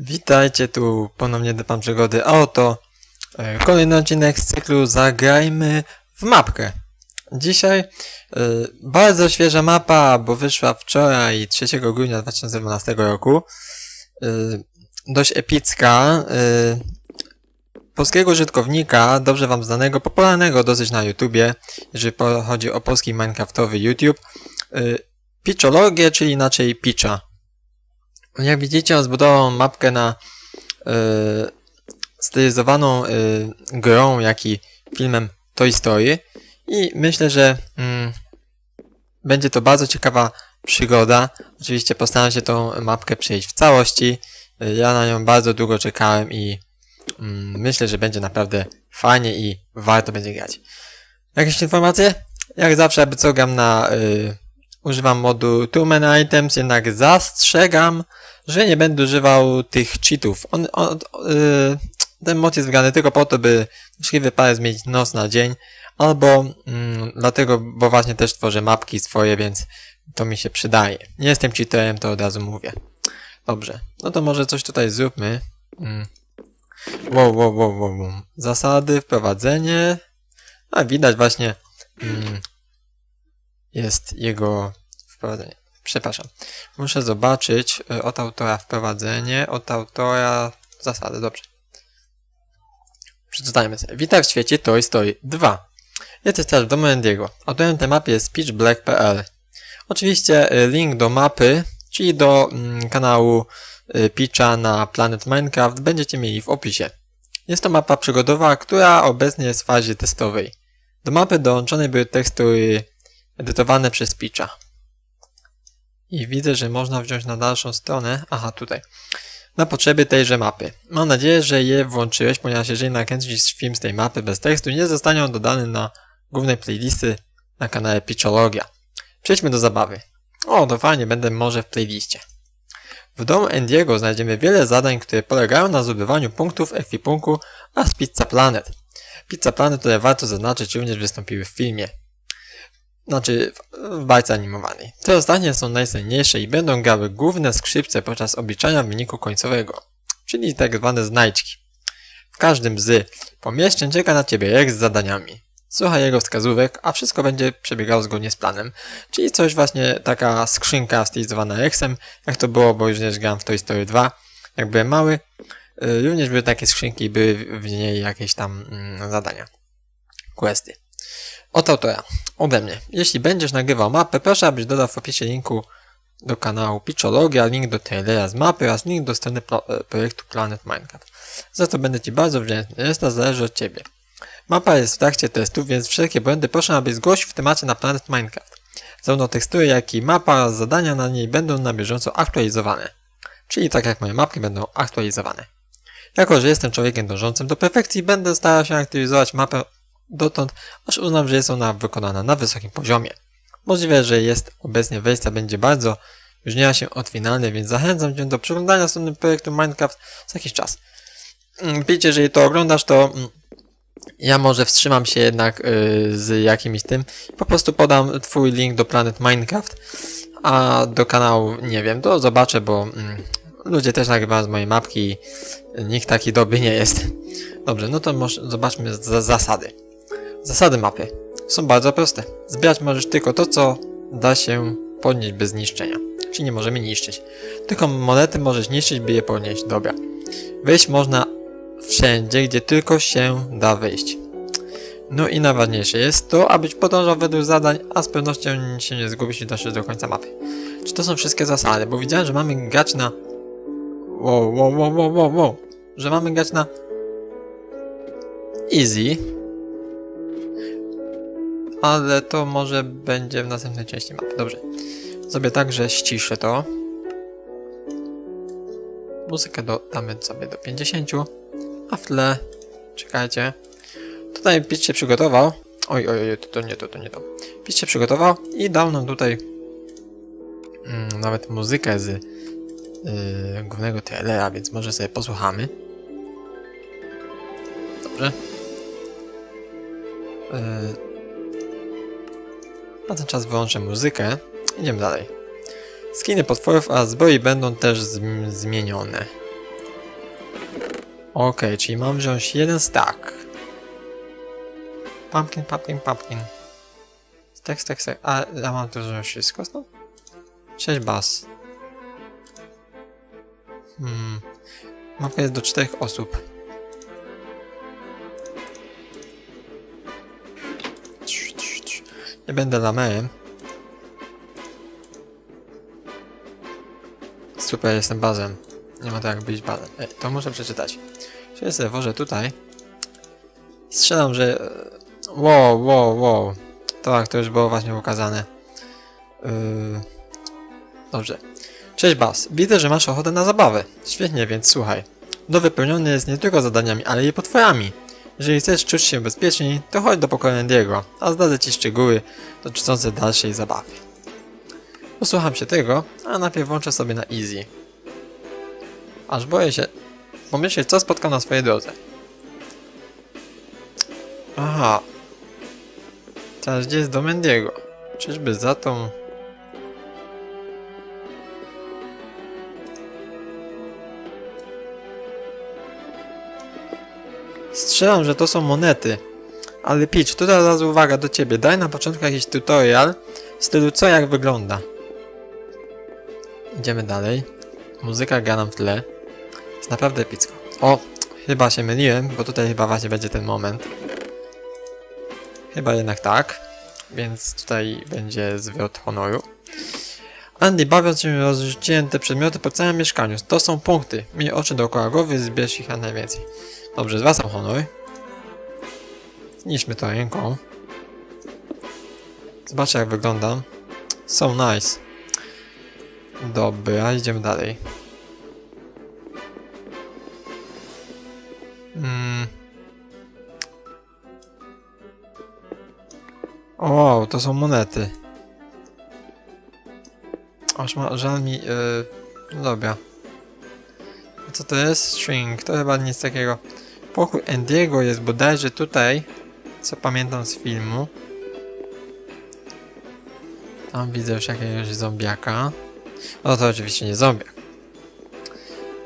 Witajcie, tu ponownie Pan Przygody, a oto e, kolejny odcinek z cyklu Zagrajmy w mapkę. Dzisiaj e, bardzo świeża mapa, bo wyszła wczoraj 3 grudnia 2012 roku. E, dość epicka. Polskiego użytkownika, dobrze Wam znanego, popularnego dosyć na YouTubie, jeżeli chodzi o polski Minecraftowy YouTube. E, Piczologię, czyli inaczej Picza. Jak widzicie, on zbudował mapkę na y, stylizowaną y, grą, jak i filmem Toy Story i myślę, że mm, będzie to bardzo ciekawa przygoda. Oczywiście postaram się tą mapkę przejść w całości. Y, Ja na nią bardzo długo czekałem i myślę, że będzie naprawdę fajnie i warto będzie grać. Jakieś informacje? Jak zawsze, aby co gram na... Y, używam modu Too Many Items, jednak zastrzegam, że nie będę używał tych cheatów. On, on, yy, ten mod jest wgrany tylko po to, by możliwy parę zmienić noc na dzień, albo mm, dlatego, bo właśnie też tworzę mapki swoje, więc to mi się przydaje. Nie jestem cheaterem, to od razu mówię. Dobrze, no to może coś tutaj zróbmy. Mm. Wow, wow, wow, wow. Zasady, wprowadzenie. A widać właśnie mm, jest jego wprowadzenie. Przepraszam. Muszę zobaczyć y, od autora wprowadzenie, od autora zasady, dobrze. Przeczytajmy sobie. Witaj w świecie Toy Story 2. Jesteś teraz w domu Andiego. Autorem tej mapy jest pitchblack.pl. Oczywiście y, link do mapy, czyli do mm, kanału Pitcha na Planet Minecraft będziecie mieli w opisie. Jest to mapa przygodowa, która obecnie jest w fazie testowej. Do mapy dołączone były tekstury edytowane przez Pitcha. I widzę, że można wziąć na dalszą stronę. Aha, tutaj. Na potrzeby tejże mapy. Mam nadzieję, że je włączyłeś, ponieważ jeżeli nakręcisz film z tej mapy bez tekstu, nie zostanie on dodany na głównej playlisty na kanale Pitchologia. Przejdźmy do zabawy. O, to fajnie, będę może w playliście. W domu Endiego znajdziemy wiele zadań, które polegają na zdobywaniu punktów ekwipunku oraz Pizza Planet. Pizza Planet, które warto zaznaczyć, również wystąpiły w filmie. Znaczy, w, bajce animowanej. Te ostatnie są najcenniejsze i będą grały główne skrzypce podczas obliczania wyniku końcowego, czyli tak zwane znajdźki. W każdym z pomieszczeń czeka na Ciebie Rex z zadaniami. Słuchaj jego wskazówek, a wszystko będzie przebiegało zgodnie z planem. Czyli coś właśnie, taka skrzynka stylizowana Rexem, jak to było, bo już nie grałem w Toy Story 2, jak byłem mały. y, Również były takie skrzynki, były w niej jakieś tam mm, zadania, questy. Od autora, ode mnie. Jeśli będziesz nagrywał mapę, proszę abyś dodał w opisie linku do kanału Pitchologia, link do trailera z mapy oraz link do strony e, projektu Planet Minecraft. Za to będę Ci bardzo wdzięczny, reszta zależy od Ciebie. Mapa jest w trakcie testów, więc wszelkie błędy proszę abyś zgłosił w temacie na Planet Minecraft. Zarówno tekstury, jak i mapa oraz zadania na niej będą na bieżąco aktualizowane. Czyli tak jak moje mapki będą aktualizowane. Jako, że jestem człowiekiem dążącym do perfekcji, będę starał się aktualizować mapę dotąd, aż uznam, że jest ona wykonana na wysokim poziomie. Możliwe, że jest obecnie wersja będzie bardzo różniła się od finalnej, więc zachęcam Cię do przeglądania strony projektu Minecraft za jakiś czas. Mm, Wiecie, jeżeli to oglądasz, to mm, ja może wstrzymam się jednak y, z jakimś tym. Po prostu podam Twój link do Planet Minecraft, a do kanału nie wiem, to zobaczę, bo mm, ludzie też nagrywają z mojej mapki nikt taki dobry nie jest. Dobrze, no to może zobaczmy za zasady. Zasady mapy są bardzo proste. Zbierać możesz tylko to, co da się podnieść bez niszczenia. Czyli nie możemy niszczyć. Tylko monety możesz niszczyć, by je podnieść. Dobra. Wejść można wszędzie, gdzie tylko się da wejść. No i najważniejsze jest to, abyś podążał według zadań, a z pewnością się nie zgubisz i doszedł do końca mapy. Czy to są wszystkie zasady? Bo widziałem, że mamy grać na... Wow, wow, wow, wow, wow, wow. Że mamy grać na... Easy. Ale to może będzie w następnej części mapy. Dobrze. Zrobię tak, że ściszę to. Muzykę do, damy sobie do 50. A w tle... Czekajcie. Tutaj Pitch się przygotował. Oj, oj, oj, to, to nie to, to nie to. Pitch się przygotował i dał nam tutaj mm, nawet muzykę z yy, głównego trailera, więc może sobie posłuchamy. Dobrze. Yy... Na ten czas wyłączę muzykę. Idziemy dalej. Skiny potworów oraz zbroi będą też zm zmienione. Ok, czyli mam wziąć jeden stack. Pumpkin, pumpkin, pumpkin. Stack, stack, stack. A ja mam tu wziąć wszystko stąd? 6 baz. Hmm. Mapka jest do 4 osób. Nie będę lamerem. Super, jestem bazem. Nie ma tak jak być bazem. Ej, to muszę przeczytać. Czyli sobie włożę tutaj. Strzelam, że... e, Wow, wow, wow. Tak, to już było właśnie ukazane. Yy... Dobrze. Cześć Bas, widzę, że masz ochotę na zabawę. Świetnie, więc słuchaj. Do wypełniony jest nie tylko zadaniami, ale i potworami. Jeżeli chcesz czuć się bezpieczniej, to chodź do pokoju Andiego, a zdradzę Ci szczegóły dotyczące dalszej zabawy. Posłucham się tego, a najpierw włączę sobie na easy. Aż boję się pomyśleć, co spotkam na swojej drodze. Aha. Teraz gdzie jest dom Andiego? Czyżby za tą... Strzelam, że to są monety. Ale Peach, tutaj od razu uwaga do ciebie. Daj na początku jakiś tutorial w stylu co jak wygląda. Idziemy dalej. Muzyka gra nam w tle. Jest naprawdę epicko. O, chyba się myliłem, bo tutaj chyba właśnie będzie ten moment. Chyba jednak tak. Więc tutaj będzie zwrot honoru. Andy, bawiąc się rozrzuciłem te przedmioty po całym mieszkaniu. To są punkty. Miej oczy dookoła głowy, zbierz ich jak najwięcej. Dobrze, zwracam honor. Zniszmy to ręką. Zobaczę jak wyglądam. So nice. Dobra, idziemy dalej. O, to są monety. Aż ma, żal mi... Yy, no dobra. Co to jest? String. To chyba nic takiego. Pokój Andiego jest bodajże tutaj, co pamiętam z filmu. Tam widzę już jakiegoś zombiaka. No to oczywiście nie zombiak.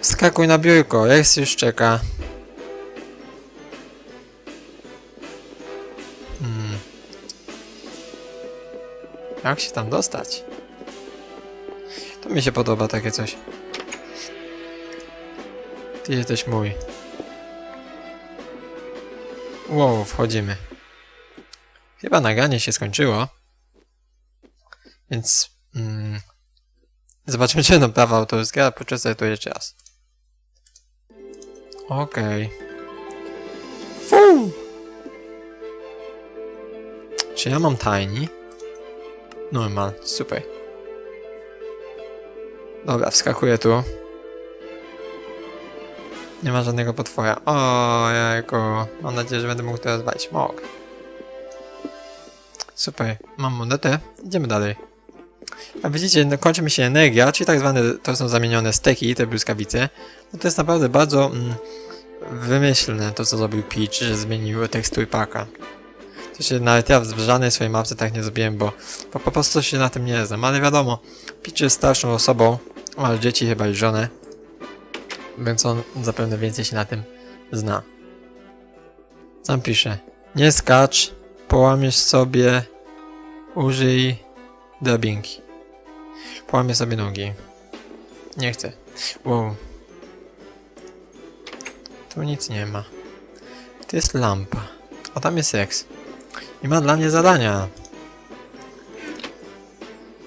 Wskakuj na biurko, Rex już czeka. Jak się tam dostać? To mi się podoba takie coś. Ty jesteś mój. Wow, wchodzimy. Chyba nagranie się skończyło. Więc... Mm, zobaczymy, czy będą prawa autorskie, a poczekaj to jeszcze raz. Okej. Okay. Czy ja mam tiny? Normal, super. Dobra, wskakuję tu. Nie ma żadnego potwora. O, jajko. Mam nadzieję, że będę mógł to rozwalić. Mogę. Super, mam monetę. Idziemy dalej. A widzicie, no, kończy mi się energia, czyli tak zwane, to są zamienione steki, te błyskawice. No to jest naprawdę bardzo mm, wymyślne to, co zrobił Peach, że zmienił tekstur paka. Się nawet ja w żadnej swojej mapce tak nie zrobiłem, bo, bo po prostu się na tym nie znam. Ale wiadomo, Peach jest starszą osobą, ma dzieci chyba i żonę więc on zapewne więcej się na tym zna. Sam pisze. Nie skacz, połamiesz sobie, użyj drabinki. Połamię sobie nogi. Nie chcę. Wow. Tu nic nie ma. To jest lampa. A tam jest seks. Nie ma dla mnie zadania.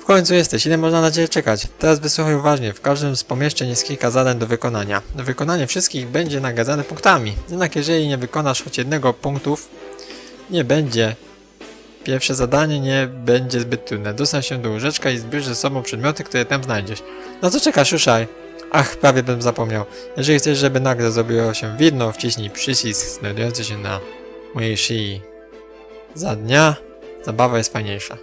W końcu jesteś, ile można na Ciebie czekać? Teraz wysłuchaj uważnie, w każdym z pomieszczeń jest kilka zadań do wykonania. Wykonanie wszystkich będzie nagradzane punktami, jednak jeżeli nie wykonasz choć jednego punktów, nie będzie. Pierwsze zadanie nie będzie zbyt trudne. Dostań się do łóżeczka i zbierz ze sobą przedmioty, które tam znajdziesz. No co czekasz, ruszaj. Ach, prawie bym zapomniał. Jeżeli chcesz, żeby nagle zrobiło się widno, wciśnij przycisk znajdujący się na mojej szyi. Za dnia zabawa jest fajniejsza.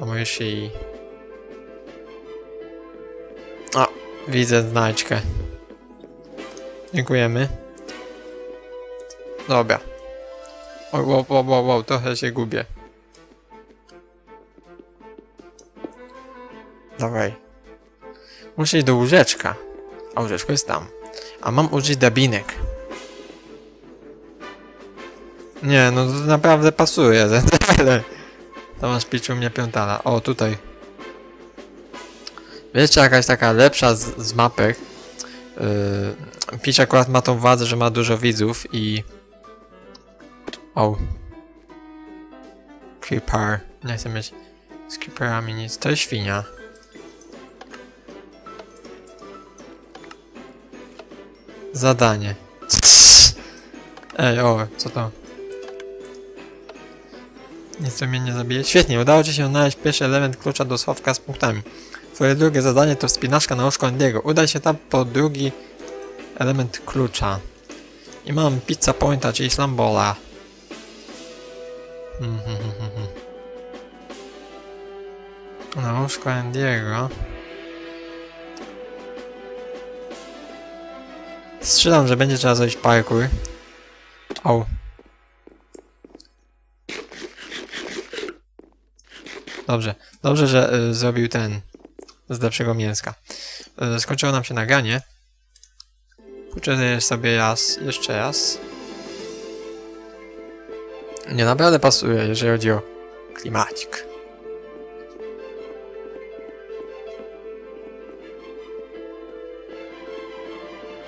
Na mojej szyi. O, widzę znajdźkę. Dziękujemy. Dobra. O, wow, wow, wow, wow, trochę się gubię. Dawaj. Muszę iść do łóżeczka. A łóżeczko jest tam. A mam użyć dabinek. Nie, no to naprawdę pasuje. Ale Tomasz Piczu mnie piątala. O, tutaj. Wiecie, jakaś taka lepsza z, z mapek. Yy, akurat ma tą władzę, że ma dużo widzów i... O. Creeper. Nie chcę mieć z creeperami nic. To jest świnia. Zadanie. Ej, o, co to? Nic to mnie nie zabije. Świetnie, udało Ci się znaleźć pierwszy element klucza do schowka z punktami. Twoje drugie zadanie to wspinaczka na łóżko Andiego. Udaj się tam po drugi element klucza. I mam pizza pointa, czyli slambola. Hmm, hmm, hmm, hmm. Na łóżko Andiego. Strzelam, że będzie trzeba zrobić parkour. Au. Dobrze, dobrze, że y, zrobił ten z lepszego mięska. Y, skończyło nam się nagranie. Uczymy sobie raz, jeszcze raz. Nie naprawdę pasuje, jeżeli chodzi o klimacik.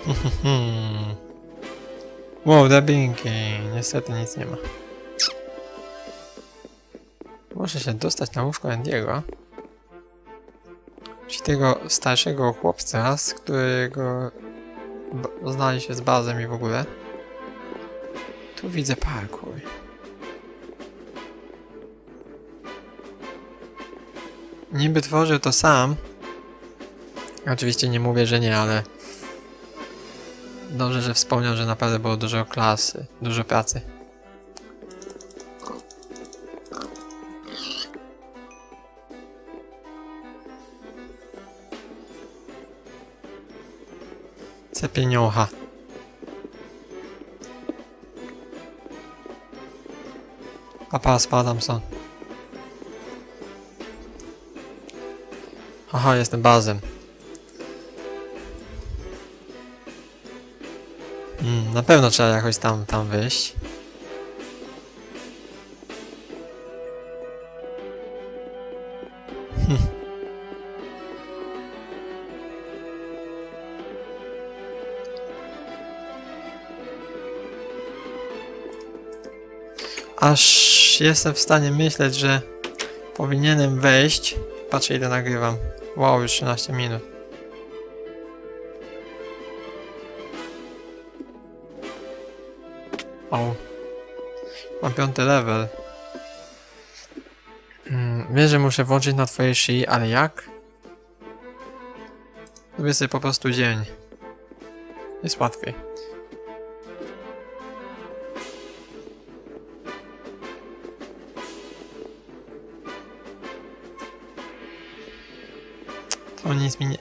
wow, dubbingi. Niestety nic nie ma. Muszę się dostać na łóżko Andiego. Czyli tego starszego chłopca, z którego znali się z bazem i w ogóle. Tu widzę parkour. Niby tworzył to sam. Oczywiście nie mówię, że nie, ale dobrze, że wspomniał, że naprawdę było dużo klasy, dużo pracy. Cepieniocha. Papa, spadam stąd. Aha, jestem bazem. Mm, na pewno trzeba jakoś tam, tam wyjść. Aż jestem w stanie myśleć, że powinienem wejść. Patrzę ile nagrywam. Wow, już 13 minut. O. Mam piąty level. Mm, Wiem, że muszę włączyć na twojej szyi, ale jak? Zrobię sobie po prostu dzień. Jest łatwiej. To nic mi nie...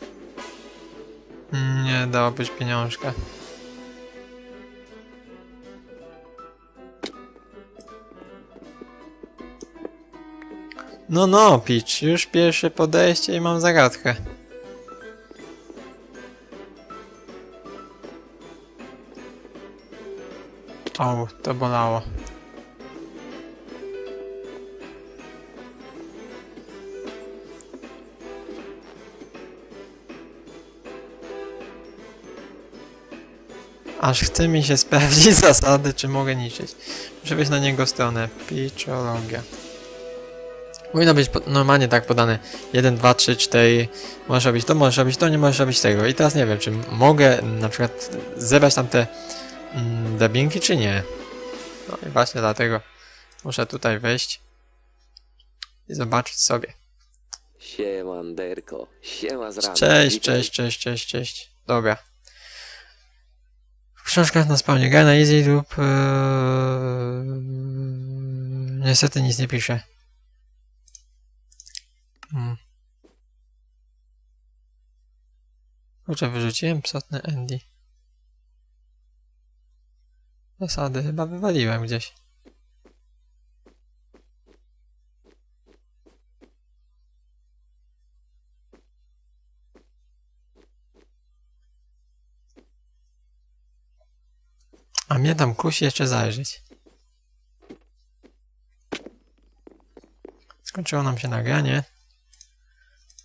Nie dało być pieniążka. No, no, Peach, już pierwsze podejście i mam zagadkę. O, to bolało. Aż chce mi się sprawdzić zasady, czy mogę niszczyć. Muszę wejść na niego stronę. Piczologia. Powinno być normalnie tak podane. 1, 2, 3, 4 Możesz robić to, możesz robić to, nie możesz robić tego. I teraz nie wiem, czy mogę na przykład zebrać tam te mm, czy nie. No i właśnie dlatego muszę tutaj wejść I zobaczyć sobie. Siemanderko, siema z rana. Cześć, cześć, cześć, cześć, cześć. Dobra W książkach na spawnie graj na easy lub yy... Niestety nic nie pisze Hmm. Kurczę, wyrzuciłem psotny Andy. Zasady chyba wywaliłem gdzieś. A mnie tam kusi jeszcze zajrzeć. Skończyło nam się nagranie.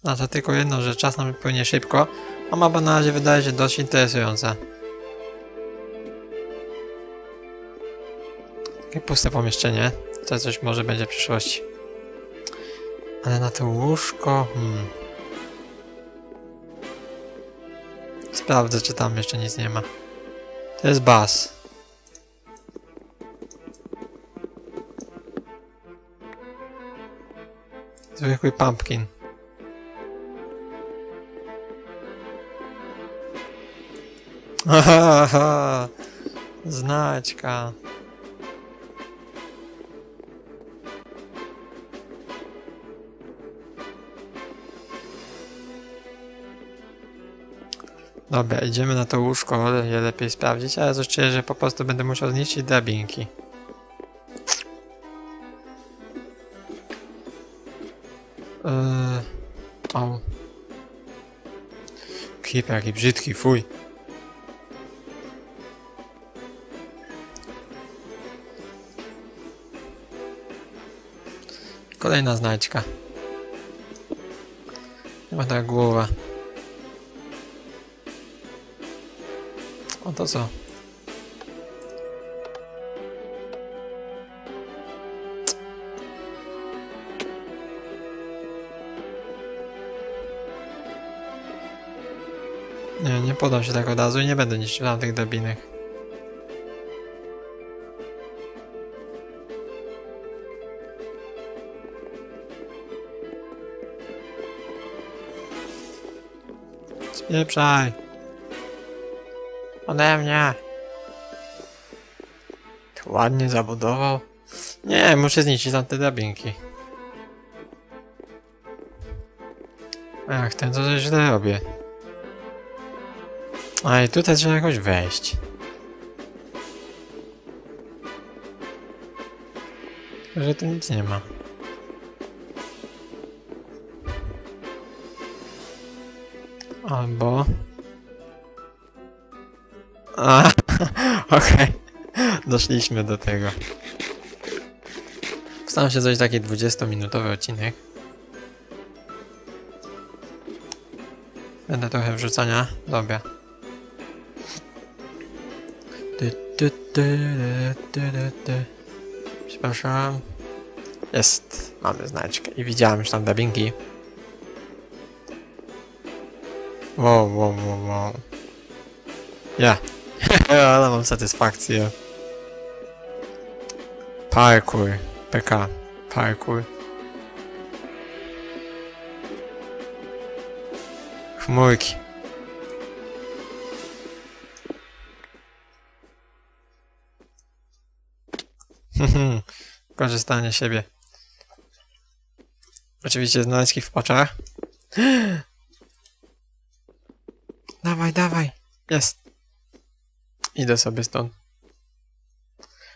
Znaczy tylko jedno, że czas nam płynie szybko, a mapa na razie wydaje się dość interesująca. Takie puste pomieszczenie. To coś może będzie w przyszłości. Ale na to łóżko... Hmm. Sprawdzę, czy tam jeszcze nic nie ma. To jest bas. Zwykły pumpkin. Haha, znaćka. Dobra, idziemy na to łóżko, ale je lepiej sprawdzić, ale czuję, że po prostu będę musiał zniszczyć drabinki. Creeper, jaki brzydki, fuj. Kolejna znajdźka. Chyba ta głowa. O to co? Nie, nie podam się tak od razu i nie będę niszczył na tych drabinek. Spieprzaj! Ode mnie! Tu ładnie zabudował. Nie, muszę zniszczyć tam te drabinki. Ach, ten coś źle robię. A i tutaj trzeba jakoś wejść. Że tu nic nie ma. Albo... A, okej. Doszliśmy do tego. Staram się zrobić taki 20-minutowy odcinek. Będę trochę wrzucania. Dobra. Ty, ty, ty, ty. Przepraszam. Jest. Mamy znaczkę. I widziałem już tam dubbingi. Wow, wow, wow, wow. Ja. Ale mam satysfakcję. Parkour. PK. Parkour. Chmurki. Korzystanie siebie. Oczywiście znaczki w oczach. Dawaj, dawaj. Jest. Idę sobie stąd.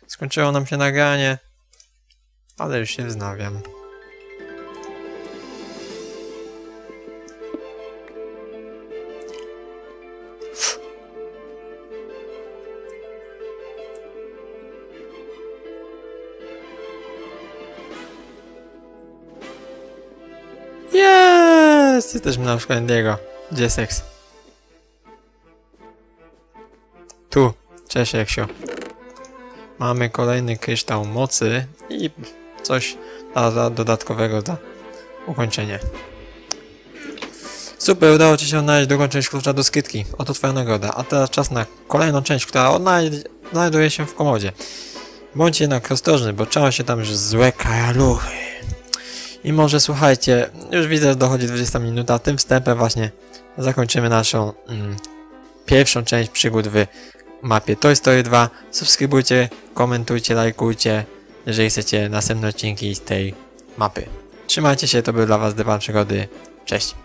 Skończyło nam się nagranie. Ale już się wznawiam. Jesteśmy na przykład Diego. Gdzie seks? Tu. Cześć, Eksio. Mamy kolejny kryształ mocy i coś dla, dla dodatkowego dla ukończenie. Super, udało Ci się odnaleźć drugą część klucza do skrytki. Oto Twoja nagroda. A teraz czas na kolejną część, która znajduje się w komodzie. Bądź jednak ostrożny, bo czają się tam złe karaluchy. I może słuchajcie, już widzę, że dochodzi 20 minuta, tym wstępem właśnie zakończymy naszą mm, pierwszą część przygód w mapie Toy Story 2. Subskrybujcie, komentujcie, lajkujcie, jeżeli chcecie następne odcinki z tej mapy. Trzymajcie się, to był dla Was Dywan Przygody. Cześć!